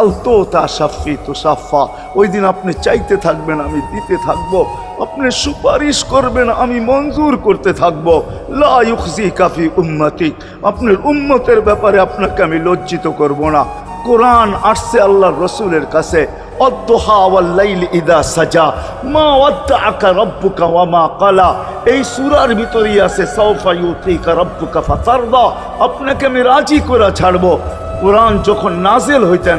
আলতো তা সাফি তো সাফা ওই দিন আপনি চাইতে থাকবেন, আমি দিতে থাকব। আপনি সুপারিশ করবেন, আমি মঞ্জুর করতে থাকব। লা ইউখজি কাফি উম্মতি আপনার উম্মতের ব্যাপারে আপনাকে আমি লজ্জিত করব না। কোরআন আসছে আল্লাহর রসুলের কাছে এই সূরার ভিতরেই আছে আপনাকে আমি রাজি করে ছাড়বো। কোরআন যখন নাজেল হইতেন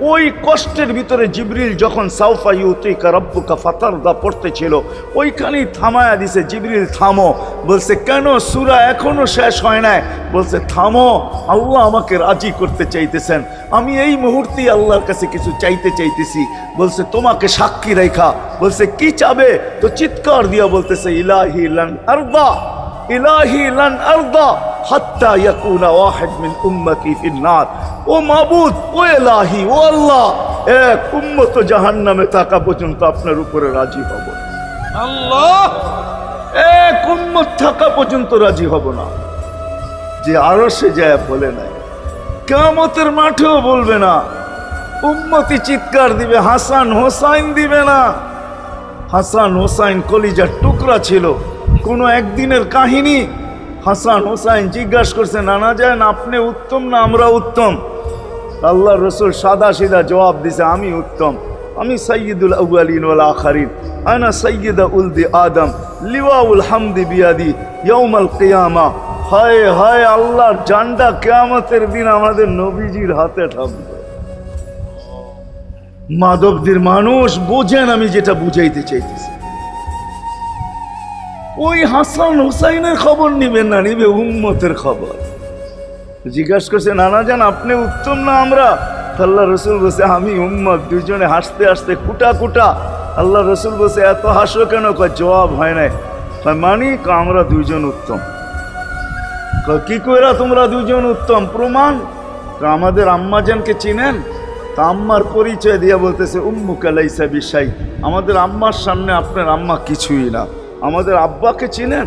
ওই কষ্টের ভিতরে জিবরিল যখন সাউফা ইউতিকা রব্বুকা ফাতারদা পড়তেছিল, ওইখানেই থামায়া দিছে, জিবরিল, থামো। বলছে, কেন? সুরা এখনও শেষ হয় নাই। বলছে, থামো, আল্লাহ আমাকে রাজি করতে চাইতেছেন। আমি এই মুহূর্তে আল্লাহর কাছে কিছু চাইতে চাইতেছি। বলছে, তোমাকে সাক্ষী রেখা। বলছে, কি চাবে? তো চিৎকার দিয়া বলতেছে, ইলাহি লান আরদা, ইলাহি লান আরদা, হাত্তা ইয়াকুনা ওয়াহিদ মিন উম্মতি ফিন নার। ও মাবুদ ও ইলাহি ও আল্লাহ এক উম্মত জাহান্নামে থাকা পর্যন্ত আপনার উপরে রাজি হব আল্লাহ! এক উম্মত থাকা পর্যন্ত রাজি হব না। যে আরও সে যায় বলে নাই কেমতের মাঠেও বলবে না উম্মতি চিৎকার দিবে হাসান হোসাইন দিবে না। হাসান হোসাইন কলিজার টুকরা ছিল কোনো একদিনের কাহিনী। হাসান হোসাইন জিজ্ঞাসা করছে নানা যান আপনি উত্তম না আমরা উত্তম? আল্লাহ রসুল সাদা সিধা জবাব দিছে, আমি উত্তম। আমি সৈয়দুল আউয়ালিন ওয়াল আখারিন। আনা সৈয়দ উলদি আদম। লিওয়াউল হামদি বিয়াদি ইয়ৌমাল কিয়ামা। হায় হায়, আল্লাহর জান্ডা কেয়ামতের দিন আমাদের নবীজির হাতে থাকবে মাধবদের মানুষ বোঝেন আমি যেটা বুঝাইতে চাইতেছি। ওই হাসান হুসাইনের খবর নিবেন না, নিবে উম্মতের খবর। জিজ্ঞাসা করছে, নানা যান আপনি উত্তম না আমরা? আল্লাহ রসুল বসে আমি উম্মত, দুজনে হাসতে হাসতে কুটা কুটা। আল্লাহ রসুল বসে এত হাসো কেন? কয়, জবাব হয় নাই। মানি আমরা দুইজন উত্তম। কি কইরা তোমরা দুজন উত্তম? প্রমাণ? আমাদের আম্মাজানকে চিনেন? তা আম্মার পরিচয় দিয়া বলতেছে উম্মু কালাইসা বিশাই। আমাদের আম্মার সামনে আপনার আম্মা কিছুই না। আমাদের আব্বাকে চিনেন?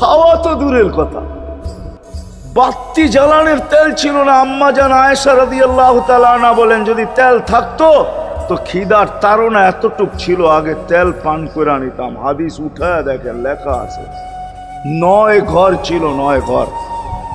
খাওয়া তো দূরের কথা। বাত্তি জ্বালানের তেল ছিল না। আম্মা জান আয়েশা রাদিয়াল্লাহু আল্লাহ না বলেন, যদি তেল থাকতো, তো খিদার তারা এতটুক ছিল, আগে তেল পান করে নিতাম। হাদিস উঠায় দেখেন, লেখা আছে। নয় ঘর ছিল, নয় ঘর।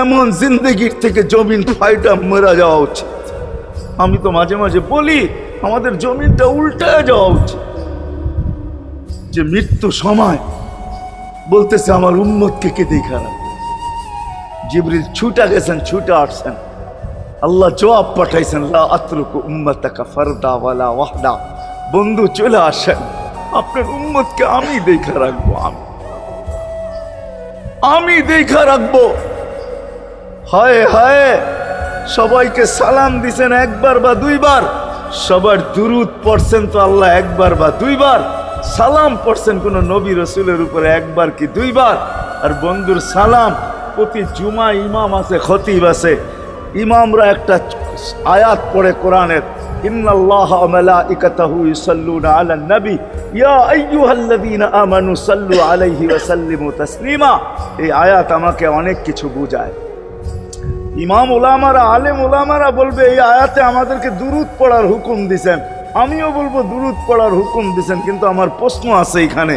এমন জিন্দগির থেকে জমিন ফাইটা মরা যাওয়া উচিত। আমি তো মাঝে মাঝে বলি, আমাদের জমিনটা উল্টায় যাওয়া উচিত। যে মৃত্যু সময় বলতেছে, আমার উম্মতকে কে দেখা জিবরিল ছুটা গেছেন, ছুটা আসছেন। আল্লাহ জবাব পাঠাইছেন আতরুকু উম্মতাকা ফারদা ওয়ালা ওয়াহদা। বন্ধু চলে আসেন, আপনার উম্মতকে আমি দেখা রাখব, আমি। আমি দেখা রাখব। হায় হায়, সবাইকে সালাম দিছেন একবার বা দুইবার। সবার দুরুদ পড়ছেন তো আল্লাহ একবার বা দুইবার। সালাম পড়ছেন কোন নবী রসুলের উপরে একবার কি দুইবার? আর বন্ধুর সালাম, প্রতি জুমা ইমাম আছে, খতিব আছে। ইমামরা একটা আয়াত পড়ে কোরআনের, ইন্নাল্লাহ নবী। ইয়া আমানু সাল্লু আলাইহি ওয়া সাল্লিমু তাসলিমা। এই আয়াত আমাকে অনেক কিছু বোঝায়। ইমাম ওলামারা আলেম ওলামারা বলবে, এই আয়াতে আমাদেরকে দুরুদ পড়ার হুকুম দিছেন। আমিও বলব, দুরুদ পড়ার হুকুম দিছেন। কিন্তু আমার প্রশ্ন আছে এখানে।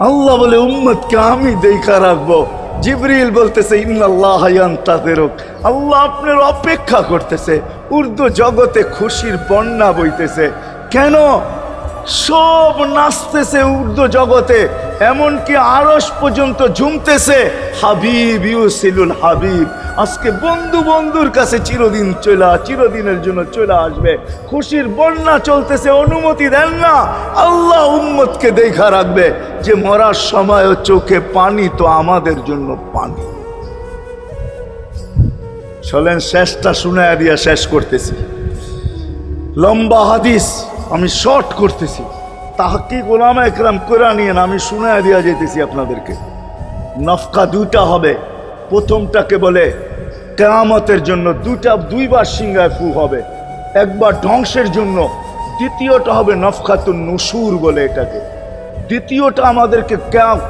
আল্লাহ বলে, উম্মতকে আমি দেখা রাখব। জিবরিল বলতেছে আল্লাহ আপনার অপেক্ষা করতেছে। উর্দু জগতে খুশির বন্যা বইতেছে। কেন? সব নাচতেছে উর্দু জগতে, এমনকি আরস পর্যন্ত ঝুমতেছে। হাবিব ইউসিলুল হাবিব। আজকে বন্ধু বন্ধুর কাছে চিরদিন চলে, চিরদিনের জন্য চলে আসবে। খুশির বন্যা চলতেছে, অনুমতি দেন না। আল্লাহ উম্মতকে দেখা রাখবে যে মরার সময় চোখে পানি তো আমাদের জন্য পানি। চলেন শেষটা শুনায় দিয়া শেষ করতেছি। লম্বা হাদিস আমি শর্ট করতেছি। তাহাকি গোলাম একরাম করে নিয়ে আমি শুনায় দিয়া যেতেছি আপনাদেরকে। নফকা দুইটা হবে। প্রথমটাকে বলে কেরামতের জন্য দুটা দুইবার সিংহায় ফু হবে। একবার ধ্বংসের জন্য, দ্বিতীয়টা হবে নফখাতুন নসুর বলে এটাকে। দ্বিতীয়টা আমাদেরকে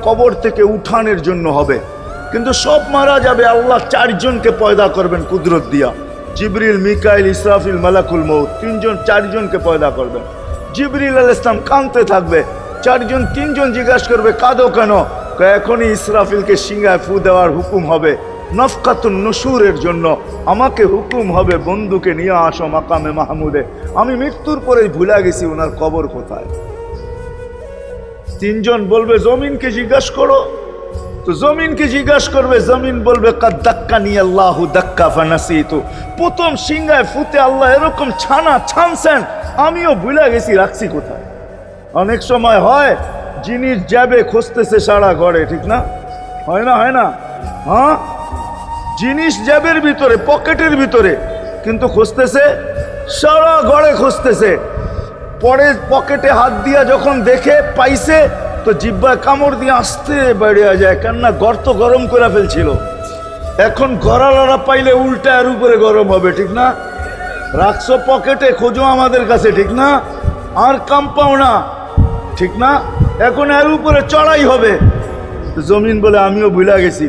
কবর থেকে উঠানের জন্য হবে। কিন্তু সব মারা যাবে, আল্লাহ চারজনকে পয়দা করবেন কুদরত দিয়া। জিবরিল, মিকাইল, ইসরাফিল, মালাকুল মৌত তিনজন, চারজনকে পয়দা করবেন। জিবরিল আল ইসলাম কাঁদতে থাকবে। চারজন, তিনজন জিজ্ঞাসা করবে, কাঁদো কেন? এখনই ইসরাফিলকে সিংহায় ফু দেওয়ার হুকুম হবে। নফকাতুন নসুরের জন্য আমাকে হুকুম হবে বন্ধুকে নিয়ে আসো মাকামে মাহমুদে। আমি মৃত্যুর পরেই ভুলে গেছি ওনার কবর কোথায়। তিনজন বলবে, জমিনকে জিজ্ঞাসা করো। তো জমিনকে জিজ্ঞাসা করবে, জমিন বলবে, কাদ দাক্কা নিয়ে আল্লাহ দাক্কা ফানাসি তো প্রথম সিংহায় ফুতে আল্লাহ এরকম ছানা ছানছেন, আমিও ভুলে গেছি, রাখছি কোথায়। অনেক সময় হয় জিনিস যাবে, খুঁজতেছে সারা ঘরে, ঠিক না? হয় না হয় না? হ্যাঁ? জিনিস জ্যাবের ভিতরে, পকেটের ভিতরে, কিন্তু খুঁজতেছে, সারা ঘরে খুঁজতেছে। পরে পকেটে হাত দিয়া যখন দেখে, পাইছে, তো জিব্বায় কামড় দিয়ে আসতে বেড়ে যায়, কেননা গর্ত গরম করে ফেলছিল। এখন গড়ালড়া পাইলে উল্টা এর উপরে গরম হবে, ঠিক না? রাখছো পকেটে, খোঁজো আমাদের কাছে, ঠিক না? আর কাম পাও না, ঠিক না? এখন এর উপরে চড়াই হবে। জমিন বলে আমিও ভুলা গেছি।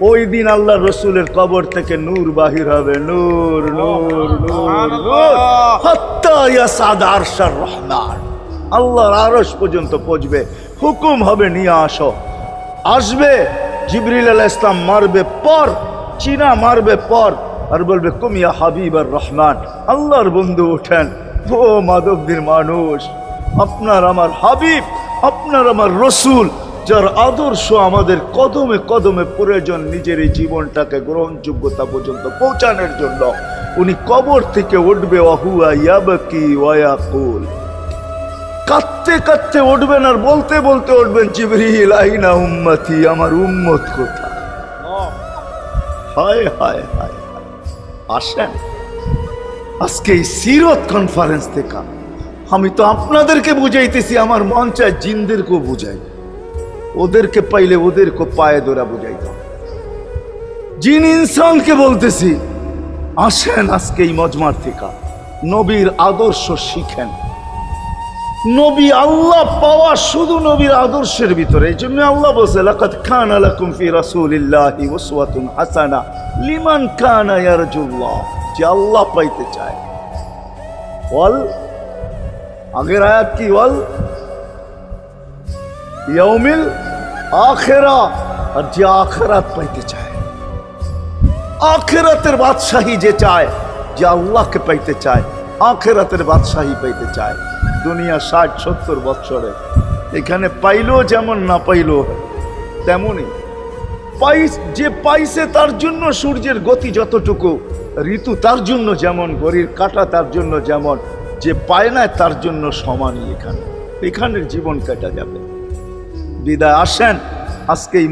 ওই দিন আল্লাহ রসুলের কবর থেকে নূর বাহির হবে। নূর নূর রহমান। আল্লাহর আরশ পর্যন্ত পৌঁছবে। হুকুম হবে, নিয়ে আসো। আসবে, জিবরিল আলাহ ইসলাম মারবে পর, চীনা মারবে পর, আর বলবে কুমিয়া হাবিব আর রহমান। আল্লাহর বন্ধু ওঠেন ও মাধবদের মানুষ, আপনার আমার হাবিব। আপনার আমার রসুল, যার আদর্শ আমাদের কদমে কদমে প্রয়োজন নিজের এই জীবনটাকে গ্রহণযোগ্যতা পর্যন্ত পৌঁছানোর জন্য, উনি কবর থেকে উঠবে অহুয়া কাঁদতে কাঁদতে উঠবেন আর বলতে বলতে উঠবেন, জিবরিল, আইনা উম্মতি, আমার উম্মত কোথা হায় হায় হায়। আসেন। আজকে এই সিরত কনফারেন্স থেকে আমি তো আপনাদেরকে বুঝাইতেছি, আমার মন চায় জিনদেরকেও বুঝাই। ওদেরকে পাইলে ওদেরকে পায়ে ধরা বুঝাইতাম। জিন ইনসানকে বলতেছি, আসেন আজকে এই মজমার থেকে। নবীর আদর্শ শিখেন। নবী আল্লাহ পাওয়া শুধু নবীর আদর্শের ভিতরে। এই জন্য আল্লাহ বলছে, লাকাদ খান লাকুম ফি রাসূলিল্লাহি উসওয়াতুন হাসানা লিমান কানা ইয়ারজুল্লাহ যে আল্লাহ পাইতে চায়। বল আগের আয়াত কি বল? ইয়াউমিল আখেরা। আর যে আখেরাত পাইতে চায়, আখেরাতের বাদশাহী যে চায়, যে আল্লাহকে পাইতে চায়, আখেরাতের বাদশাহী পাইতে চায়, দুনিয়া ষাট, সত্তর বৎসরে। এখানে পাইলো যেমন না পাইলো তেমনই। পাইস, যে পাইছে তার জন্য সূর্যের গতি যতটুকু, ঋতু তার জন্য যেমন, ঘড়ির কাটা তার জন্য যেমন যে পায় না তার জন্য সমানই এখানে। এখানের জীবন কাটা যাবে। বিদায়। আসেন আজকে